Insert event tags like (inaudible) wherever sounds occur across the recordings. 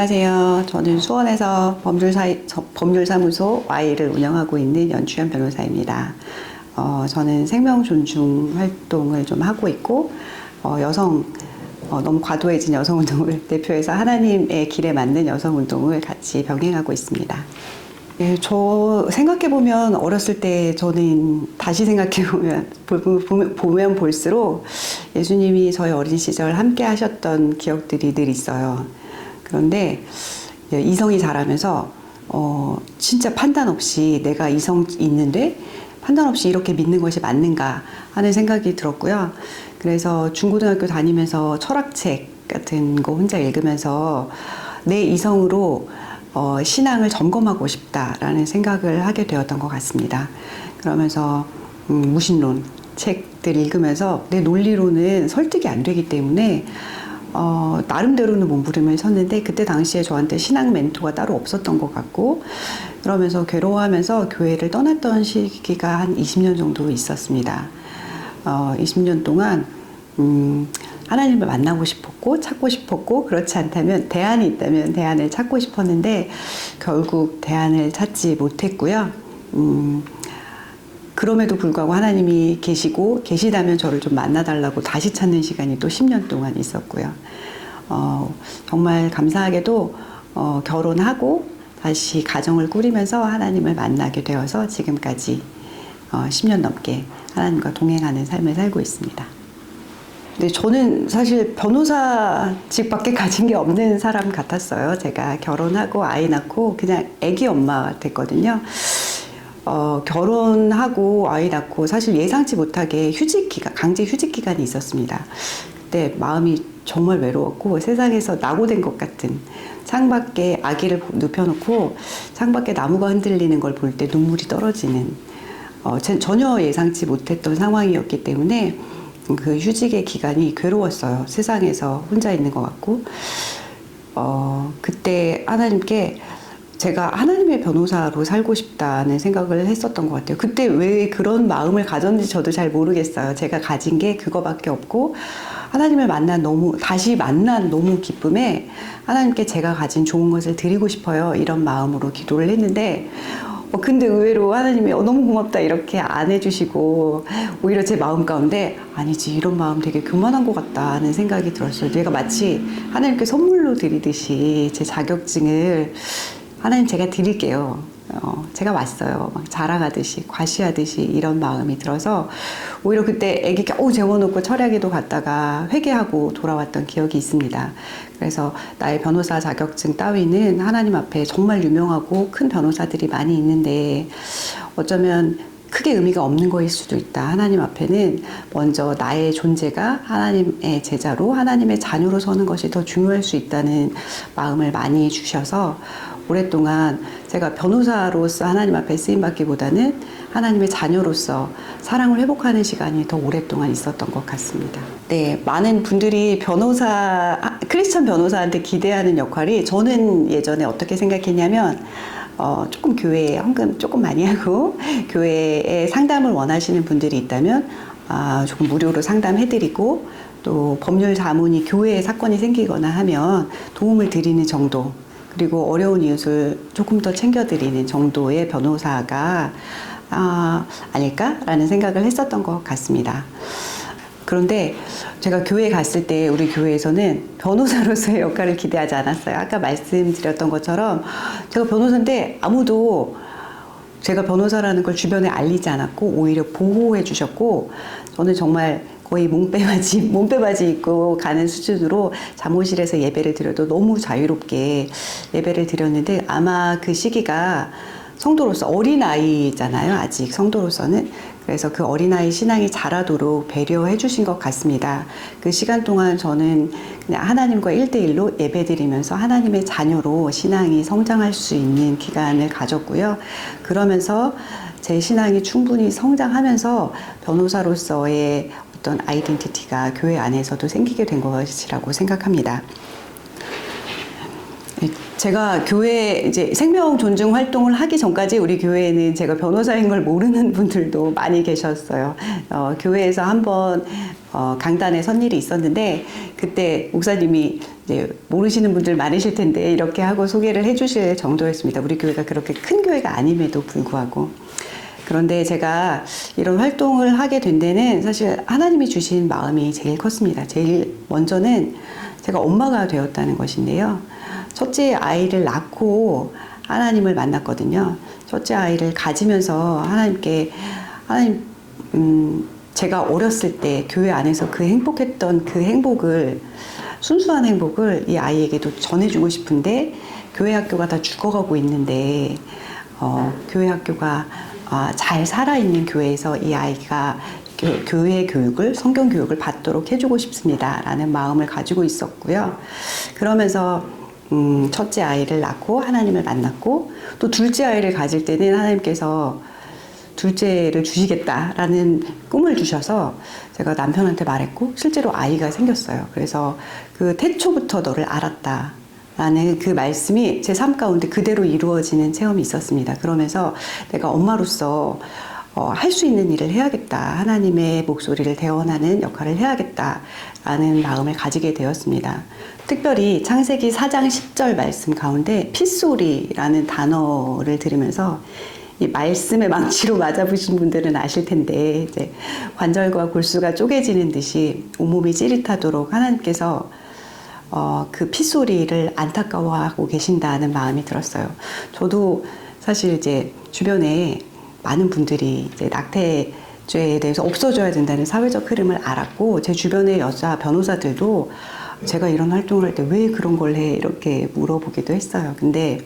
안녕하세요. 저는 수원에서 법률사, 저- 법률사무소 Y를 운영하고 있는 연주현 변호사입니다. 어, 저는 생명 존중 활동을 좀 하고 있고, 어, 여성, 어, 너무 과도해진 여성 운동을 (laughs) 대표해서 하나님의 길에 맞는 여성 운동을 같이 병행하고 있습니다. 예, 저 생각해보면 어렸을 때 저는 다시 생각해보면 보면 볼수록 예수님이 저희 어린 시절 함께 하셨던 기억들이 늘 있어요. 그런데 예, 이성이 자라면서 어, 진짜 판단 없이 내가 이성 있는데 판단 없이 이렇게 믿는 것이 맞는가 하는 생각이 들었고요. 그래서 중고등학교 다니면서 철학책 같은 거 혼자 읽으면서 내 이성으로 어, 신앙을 점검하고 싶다라는 생각을 하게 되었던 것 같습니다. 그러면서 음, 무신론 책들 읽으면서 내 논리로는 설득이 안 되기 때문에 어, 나름대로는 몸부림을 쳤는데 그때 당시에 저한테 신앙 멘토가 따로 없었던 것 같고 그러면서 괴로워하면서 교회를 떠났던 시기가 한 20년 정도 있었습니다. 어, 20년 동안 음, 하나님을 만나고 싶었고 찾고 싶었고 그렇지 않다면 대안이 있다면 대안을 찾고 싶었는데 결국 대안을 찾지 못했고요. 음, 그럼에도 불구하고 하나님이 계시고 계시다면 저를 좀 만나달라고 다시 찾는 시간이 또 10년 동안 있었고요. 어, 정말 감사하게도 어, 결혼하고 다시 가정을 꾸리면서 하나님을 만나게 되어서 지금까지 어, 10년 넘게 하나님과 동행하는 삶을 살고 있습니다. 근데 저는 사실 변호사직밖에 가진 게 없는 사람 같았어요. 제가 결혼하고 아이 낳고 그냥 아기 엄마가 됐거든요. 어, 결혼하고 아이 낳고 사실 예상치 못하게 휴직 기간, 강제 휴직 기간이 있었습니다. 그때 마음이 정말 외로웠고 세상에서 낙오된 것 같은 창밖에 아기를 눕혀놓고 창밖에 나무가 흔들리는 걸 볼 때 눈물이 떨어지는 어, 전- 전혀 예상치 못했던 상황이었기 때문에 그 휴직의 기간이 괴로웠어요. 세상에서 혼자 있는 것 같고 어, 그때 하나님께 제가 하나님의 변호사로 살고 싶다는 생각을 했었던 것 같아요. 그때 왜 그런 마음을 가졌는지 저도 잘 모르겠어요. 제가 가진 게 그거밖에 없고 하나님을 만난 너무 다시 만난 너무 기쁨에 하나님께 제가 가진 좋은 것을 드리고 싶어요. 이런 마음으로 기도를 했는데 어, 근데 의외로 하나님이 어, 너무 고맙다 이렇게 안 해주시고 오히려 제 마음 가운데 아니지 이런 마음 되게 교만한 것 같다는 생각이 들었어요. 내가 마치 하나님께 선물로 드리듯이 제 자격증을 하나님 제가 드릴게요. 어, 제가 왔어요. 막 자랑하듯이 과시하듯이 이런 마음이 들어서 오히려 그때 아기 겨우 재워놓고 철야기도 갔다가 회개하고 돌아왔던 기억이 있습니다. 그래서 나의 변호사 자격증 따위는 하나님 앞에 정말 유명하고 큰 변호사들이 많이 있는데 어쩌면 크게 의미가 없는 거일 수도 있다. 하나님 앞에는 먼저 나의 존재가 하나님의 제자로 하나님의 자녀로 서는 것이 더 중요할 수 있다는 마음을 많이 주셔서 오랫동안 제가 변호사로서 하나님 앞에 쓰임 받기보다는 하나님의 자녀로서 사랑을 회복하는 시간이 더 오랫동안 있었던 것 같습니다. 네, 많은 분들이 변호사, 아, 크리스천 변호사한테 기대하는 역할이 저는 예전에 어떻게 생각했냐면 어, 조금 교회에 헌금 조금 많이 하고 (laughs) 교회에 상담을 원하시는 분들이 있다면 아, 조금 무료로 상담해드리고 또 법률 자문이 교회에 사건이 생기거나 하면 도움을 드리는 정도 그리고 어려운 이웃을 조금 더 챙겨드리는 정도의 변호사가 아, 아닐까라는 생각을 했었던 것 같습니다. 그런데 제가 교회 갔을 때 우리 교회에서는 변호사로서의 역할을 기대하지 않았어요. 아까 말씀드렸던 것처럼 제가 변호사인데 아무도 제가 변호사라는 걸 주변에 알리지 않았고 오히려 보호해 주셨고 저는 정말 거의 몸빼바지 (laughs) 몸빼바지 입고 가는 수준으로 잠옷실에서 예배를 드려도 너무 자유롭게 예배를 드렸는데 아마 그 시기가 성도로서 어린아이잖아요. 아직 성도로서는. 그래서 그 어린아이 신앙이 자라도록 배려해 주신 것 같습니다. 그 시간 동안 저는 그냥 하나님과 일대일로 예배 드리면서 하나님의 자녀로 신앙이 성장할 수 있는 기간을 가졌고요. 그러면서 제 신앙이 충분히 성장하면서 변호사로서의 어떤 아이덴티티가 교회 안에서도 생기게 된 것이라고 생각합니다. 제가 교회 이제 생명 존중 활동을 하기 전까지 우리 교회에는 제가 변호사인 걸 모르는 분들도 많이 계셨어요. 어, 교회에서 한번 어, 강단에 선 일이 있었는데 그때 목사님이 이제 모르시는 분들 많으실 텐데 이렇게 하고 소개를 해주실 정도였습니다. 우리 교회가 그렇게 큰 교회가 아님에도 불구하고. 그런데 제가 이런 활동을 하게 된 데는 사실 하나님이 주신 마음이 제일 컸습니다. 제일 먼저는 제가 엄마가 되었다는 것인데요. 첫째 아이를 낳고 하나님을 만났거든요. 첫째 아이를 가지면서 하나님께 하나님 음 제가 어렸을 때 교회 안에서 그 행복했던 그 행복을 순수한 행복을 이 아이에게도 전해주고 싶은데 교회 학교가 다 죽어가고 있는데 어, 교회 학교가 아, 잘 살아있는 교회에서 이 아이가 교, 교회 교육을 성경 교육을 받도록 해주고 싶습니다라는 마음을 가지고 있었고요. 그러면서 음, 첫째 아이를 낳고 하나님을 만났고 또 둘째 아이를 가질 때는 하나님께서 둘째를 주시겠다라는 꿈을 주셔서 제가 남편한테 말했고 실제로 아이가 생겼어요. 그래서 그 태초부터 너를 알았다. 라는 그 말씀이 제 삶 가운데 그대로 이루어지는 체험이 있었습니다. 그러면서 내가 엄마로서 어, 할 수 있는 일을 해야겠다. 하나님의 목소리를 대원하는 역할을 해야겠다 라는 마음을 가지게 되었습니다. 특별히 창세기 4장 10절 말씀 가운데 핏소리라는 단어를 들으면서 이 말씀의 망치로 맞아보신 분들은 아실 텐데 이제 관절과 골수가 쪼개지는 듯이 온몸이 찌릿하도록 하나님께서 어, 그 핏소리를 안타까워하고 계신다는 마음이 들었어요. 저도 사실 이제 주변에 많은 분들이 이제 낙태죄에 대해서 없어져야 된다는 사회적 흐름을 알았고 제 주변의 여자 변호사들도 제가 이런 활동을 할 때 왜 그런 걸 해? 이렇게 물어보기도 했어요. 근데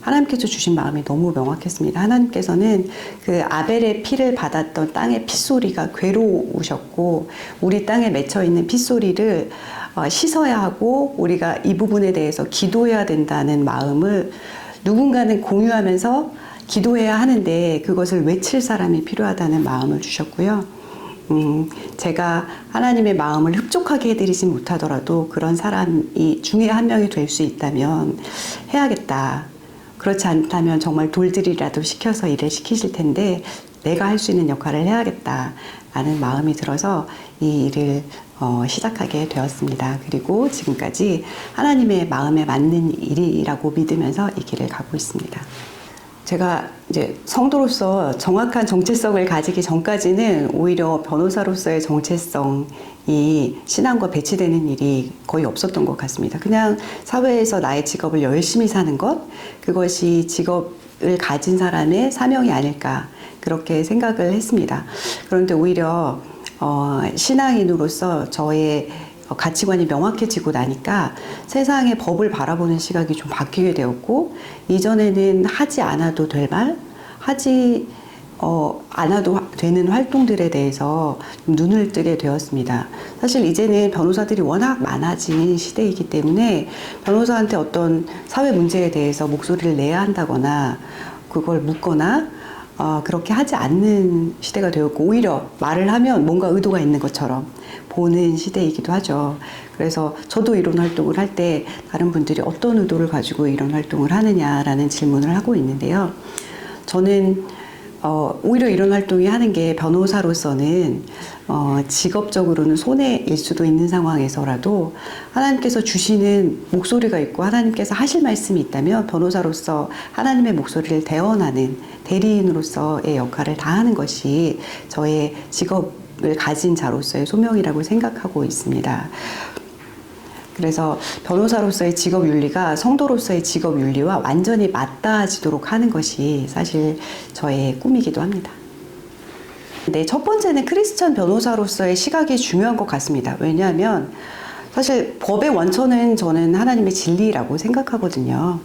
하나님께서 주신 마음이 너무 명확했습니다. 하나님께서는 그 아벨의 피를 받았던 땅의 핏소리가 괴로우셨고 우리 땅에 맺혀 있는 핏소리를 어, 씻어야 하고 우리가 이 부분에 대해서 기도해야 된다는 마음을 누군가는 공유하면서 기도해야 하는데 그것을 외칠 사람이 필요하다는 마음을 주셨고요. 음, 제가 하나님의 마음을 흡족하게 해드리지 못하더라도 그런 사람이 중에 한 명이 될 수 있다면 해야겠다. 그렇지 않다면 정말 돌들이라도 시켜서 일을 시키실 텐데 내가 할 수 있는 역할을 해야겠다라는 마음이 들어서 이 일을 어, 시작하게 되었습니다. 그리고 지금까지 하나님의 마음에 맞는 일이라고 믿으면서 이 길을 가고 있습니다. 제가 이제 성도로서 정확한 정체성을 가지기 전까지는 오히려 변호사로서의 정체성이 신앙과 배치되는 일이 거의 없었던 것 같습니다. 그냥 사회에서 나의 직업을 열심히 사는 것, 그것이 직업을 가진 사람의 사명이 아닐까, 그렇게 생각을 했습니다. 그런데 오히려, 어, 신앙인으로서 저의 어, 가치관이 명확해지고 나니까 세상의 법을 바라보는 시각이 좀 바뀌게 되었고 이전에는 하지 않아도 될 말, 하지 어, 않아도 되는 활동들에 대해서 눈을 뜨게 되었습니다. 사실 이제는 변호사들이 워낙 많아진 시대이기 때문에 변호사한테 어떤 사회 문제에 대해서 목소리를 내야 한다거나 그걸 묻거나 어, 그렇게 하지 않는 시대가 되었고 오히려 말을 하면 뭔가 의도가 있는 것처럼 보는 시대이기도 하죠. 그래서 저도 이런 활동을 할 때 다른 분들이 어떤 의도를 가지고 이런 활동을 하느냐라는 질문을 하고 있는데요. 저는 어, 오히려 이런 활동이 하는 게 변호사로서는 어, 직업적으로는 손해일 수도 있는 상황에서라도 하나님께서 주시는 목소리가 있고 하나님께서 하실 말씀이 있다면 변호사로서 하나님의 목소리를 대언하는 대리인으로서의 역할을 다하는 것이 저의 직업 을 가진 자로서의 소명이라고 생각하고 있습니다. 그래서 변호사로서의 직업 윤리가 성도로서의 직업 윤리와 완전히 맞닿아지도록 하는 것이 사실 저의 꿈이기도 합니다. 네, 첫 번째는 크리스천 변호사로서의 시각이 중요한 것 같습니다. 왜냐하면 사실 법의 원천은 저는 하나님의 진리라고 생각하거든요.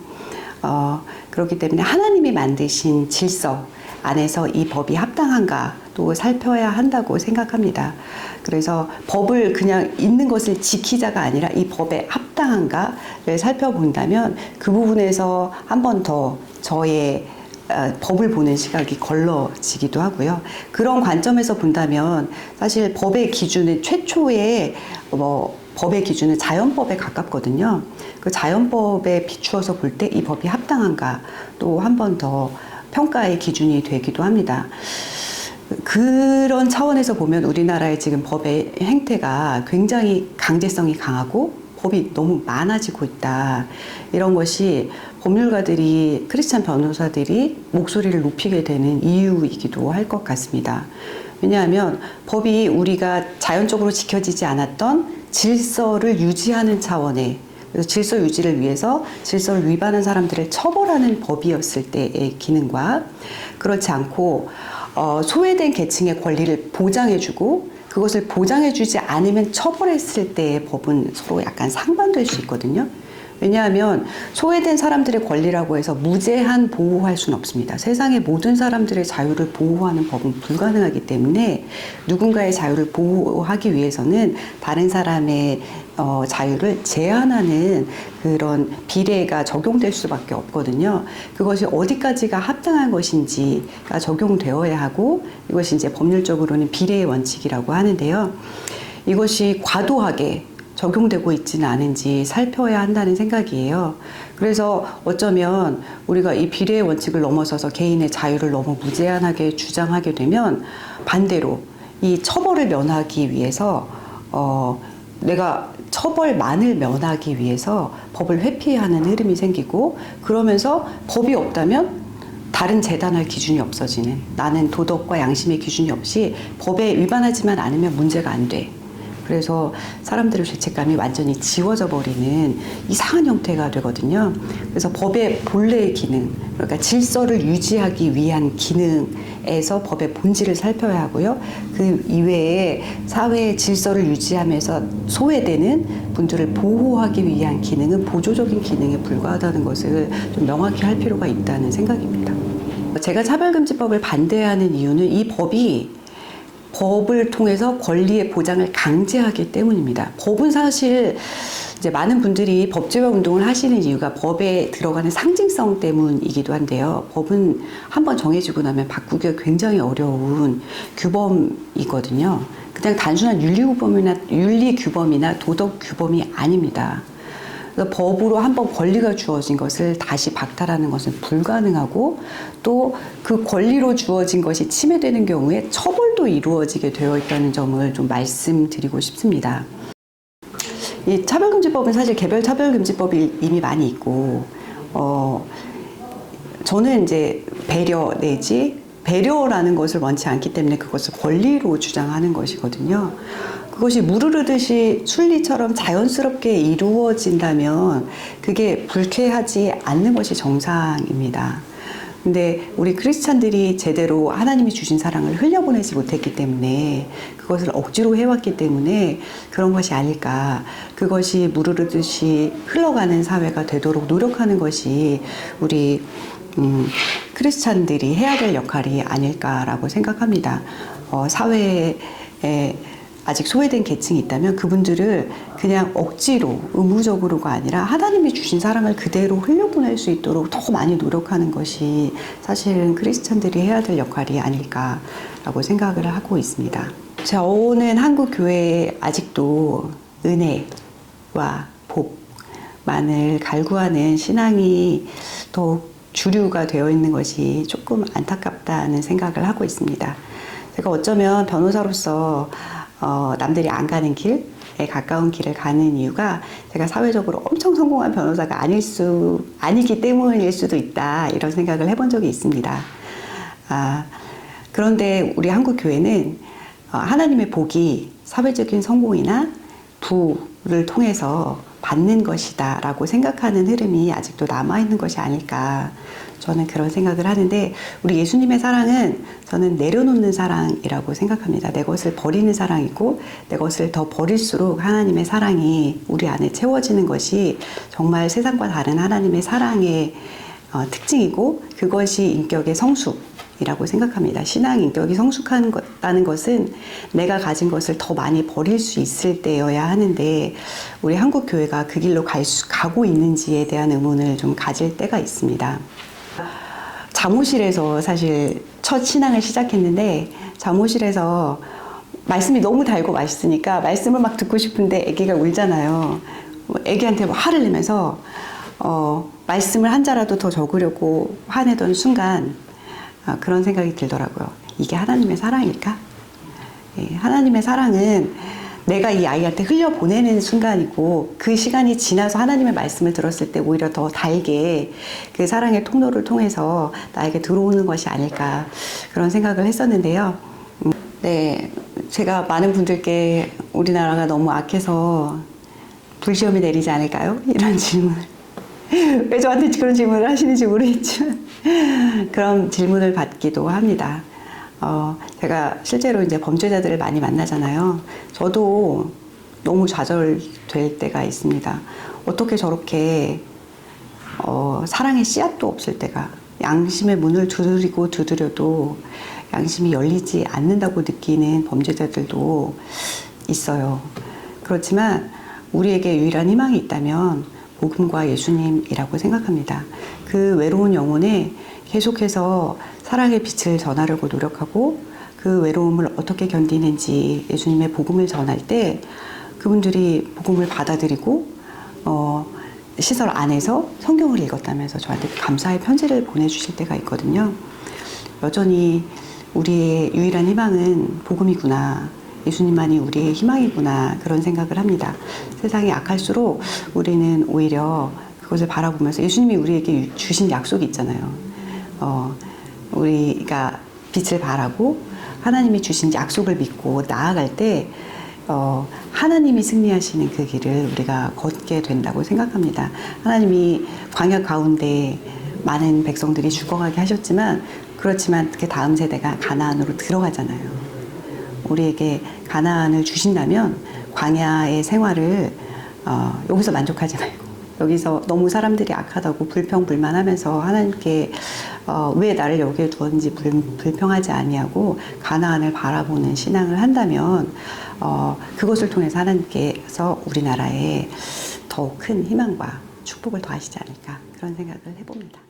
어, 그렇기 때문에 하나님이 만드신 질서 안에서 이 법이 합당한가 또 살펴야 한다고 생각합니다. 그래서 법을 그냥 있는 것을 지키자가 아니라 이 법에 합당한가를 살펴본다면 그 부분에서 한 번 더 저의 아, 법을 보는 시각이 걸러지기도 하고요. 그런 관점에서 본다면 사실 법의 기준은 최초의 뭐 법의 기준은 자연법에 가깝거든요. 그 자연법에 비추어서 볼 때 이 법이 합당한가 또 한 번 더 평가의 기준이 되기도 합니다. 그런 차원에서 보면 우리나라의 지금 법의 행태가 굉장히 강제성이 강하고 법이 너무 많아지고 있다. 이런 것이 법률가들이 크리스찬 변호사들이 목소리를 높이게 되는 이유이기도 할 것 같습니다. 왜냐하면 법이 우리가 자연적으로 지켜지지 않았던 질서를 유지하는 차원의 질서 유지를 위해서 질서를 위반한 사람들을 처벌하는 법이었을 때의 기능과 그렇지 않고 어, 소외된 계층의 권리를 보장해주고 그것을 보장해주지 않으면 처벌했을 때의 법은 서로 약간 상반될 수 있거든요. 왜냐하면 소외된 사람들의 권리라고 해서 무제한 보호할 수는 없습니다. 세상의 모든 사람들의 자유를 보호하는 법은 불가능하기 때문에 누군가의 자유를 보호하기 위해서는 다른 사람의 어, 자유를 제한하는 그런 비례가 적용될 수밖에 없거든요. 그것이 어디까지가 합당한 것인지가 적용되어야 하고 이것이 이제 법률적으로는 비례의 원칙이라고 하는데요. 이것이 과도하게 적용되고 있지는 않은지 살펴야 한다는 생각이에요. 그래서 어쩌면 우리가 이 비례의 원칙을 넘어서서 개인의 자유를 너무 무제한하게 주장하게 되면 반대로 이 처벌을 면하기 위해서 어 내가 처벌만을 면하기 위해서 법을 회피하는 흐름이 생기고 그러면서 법이 없다면 다른 재단할 기준이 없어지는 나는 도덕과 양심의 기준이 없이 법에 위반하지만 않으면 문제가 안 돼. 그래서 사람들의 죄책감이 완전히 지워져 버리는 이상한 형태가 되거든요. 그래서 법의 본래의 기능, 그러니까 질서를 유지하기 위한 기능에서 법의 본질을 살펴야 하고요. 그 이외에 사회의 질서를 유지하면서 소외되는 분들을 보호하기 위한 기능은 보조적인 기능에 불과하다는 것을 좀 명확히 할 필요가 있다는 생각입니다. 제가 차별금지법을 반대하는 이유는 이 법이 법을 통해서 권리의 보장을 강제하기 때문입니다. 법은 사실 이제 많은 분들이 법제화 운동을 하시는 이유가 법에 들어가는 상징성 때문이기도 한데요. 법은 한번 정해지고 나면 바꾸기가 굉장히 어려운 규범이거든요. 그냥 단순한 윤리 규범이나 윤리 규범이나 도덕 규범이 아닙니다. 그래서 법으로 한번 권리가 주어진 것을 다시 박탈하는 것은 불가능하고 또 그 권리로 주어진 것이 침해되는 경우에 처벌도 이루어지게 되어 있다는 점을 좀 말씀드리고 싶습니다. 이 차별금지법은 사실 개별 차별금지법이 이미 많이 있고, 어, 저는 이제 배려 내지 배려라는 것을 원치 않기 때문에 그것을 권리로 주장하는 것이거든요. 그것이 무르르듯이 순리처럼 자연스럽게 이루어진다면 그게 불쾌하지 않는 것이 정상입니다. 근데 우리 크리스찬들이 제대로 하나님이 주신 사랑을 흘려보내지 못했기 때문에 그것을 억지로 해왔기 때문에 그런 것이 아닐까. 그것이 무르르듯이 흘러가는 사회가 되도록 노력하는 것이 우리 음, 크리스찬들이 해야 될 역할이 아닐까라고 생각합니다. 어, 사회에 아직 소외된 계층이 있다면 그분들을 그냥 억지로 의무적으로가 아니라 하나님이 주신 사랑을 그대로 흘려보낼 수 있도록 더 많이 노력하는 것이 사실은 크리스천들이 해야 될 역할이 아닐까라고 생각을 하고 있습니다. 오는 한국 교회에 아직도 은혜와 복만을 갈구하는 신앙이 더욱 주류가 되어 있는 것이 조금 안타깝다는 생각을 하고 있습니다. 제가 어쩌면 변호사로서 어, 남들이 안 가는 길에 가까운 길을 가는 이유가 제가 사회적으로 엄청 성공한 변호사가 아닐 수, 아니기 때문일 수도 있다. 이런 생각을 해본 적이 있습니다. 아, 그런데 우리 한국 교회는 어, 하나님의 복이 사회적인 성공이나 부를 통해서 받는 것이다 라고 생각하는 흐름이 아직도 남아있는 것이 아닐까 저는 그런 생각을 하는데 우리 예수님의 사랑은 저는 내려놓는 사랑이라고 생각합니다. 내 것을 버리는 사랑이고 내 것을 더 버릴수록 하나님의 사랑이 우리 안에 채워지는 것이 정말 세상과 다른 하나님의 사랑의 어, 특징이고 그것이 인격의 성숙 이라고 생각합니다. 신앙 인격이 성숙하다는 것은 내가 가진 것을 더 많이 버릴 수 있을 때여야 하는데 우리 한국 교회가 그 길로 갈 수, 가고 있는지에 대한 의문을 좀 가질 때가 있습니다. 잠옷실에서 사실 첫 신앙을 시작했는데 잠옷실에서 말씀이 너무 달고 맛있으니까 말씀을 막 듣고 싶은데 아기가 울잖아요. 뭐 아기한테 막 화를 내면서 어, 말씀을 한 자라도 더 적으려고 화내던 순간 아, 그런 생각이 들더라고요. 이게 하나님의 사랑일까? 예, 하나님의 사랑은 내가 이 아이한테 흘려 보내는 순간이고 그 시간이 지나서 하나님의 말씀을 들었을 때 오히려 더 달게 그 사랑의 통로를 통해서 나에게 들어오는 것이 아닐까 그런 생각을 했었는데요. 음, 네, 제가 많은 분들께 우리나라가 너무 악해서 불시험이 내리지 않을까요? 이런 질문. (laughs) 왜 저한테 그런 질문을 하시는지 모르겠지만 (laughs) 그런 질문을 받기도 합니다. 어, 제가 실제로 이제 범죄자들을 많이 만나잖아요. 저도 너무 좌절될 때가 있습니다. 어떻게 저렇게 어, 사랑의 씨앗도 없을 때가 양심의 문을 두드리고 두드려도 양심이 열리지 않는다고 느끼는 범죄자들도 있어요. 그렇지만 우리에게 유일한 희망이 있다면 복음과 예수님이라고 생각합니다. 그 외로운 영혼에 계속해서 사랑의 빛을 전하려고 노력하고 그 외로움을 어떻게 견디는지 예수님의 복음을 전할 때 그분들이 복음을 받아들이고 어, 시설 안에서 성경을 읽었다면서 저한테 감사의 편지를 보내주실 때가 있거든요. 여전히 우리의 유일한 희망은 복음이구나. 예수님만이 우리의 희망이구나. 그런 생각을 합니다. 세상이 악할수록 우리는 오히려 그것을 바라보면서 예수님이 우리에게 주신 약속이 있잖아요. 어, 우리가 빛을 바라고 하나님이 주신 약속을 믿고 나아갈 때 어, 하나님이 승리하시는 그 길을 우리가 걷게 된다고 생각합니다. 하나님이 광야 가운데 많은 백성들이 죽어가게 하셨지만 그렇지만 그 다음 세대가 가나안으로 들어가잖아요. 우리에게 가나안을 주신다면 광야의 생활을 어, 여기서 만족하지 말고 여기서 너무 사람들이 악하다고 불평불만하면서 하나님께 어, 왜 나를 여기에 두었는지 불, 불평하지 아니하고 가나안을 바라보는 신앙을 한다면 어, 그것을 통해서 하나님께서 우리나라에 더 큰 희망과 축복을 더하시지 않을까 그런 생각을 해봅니다.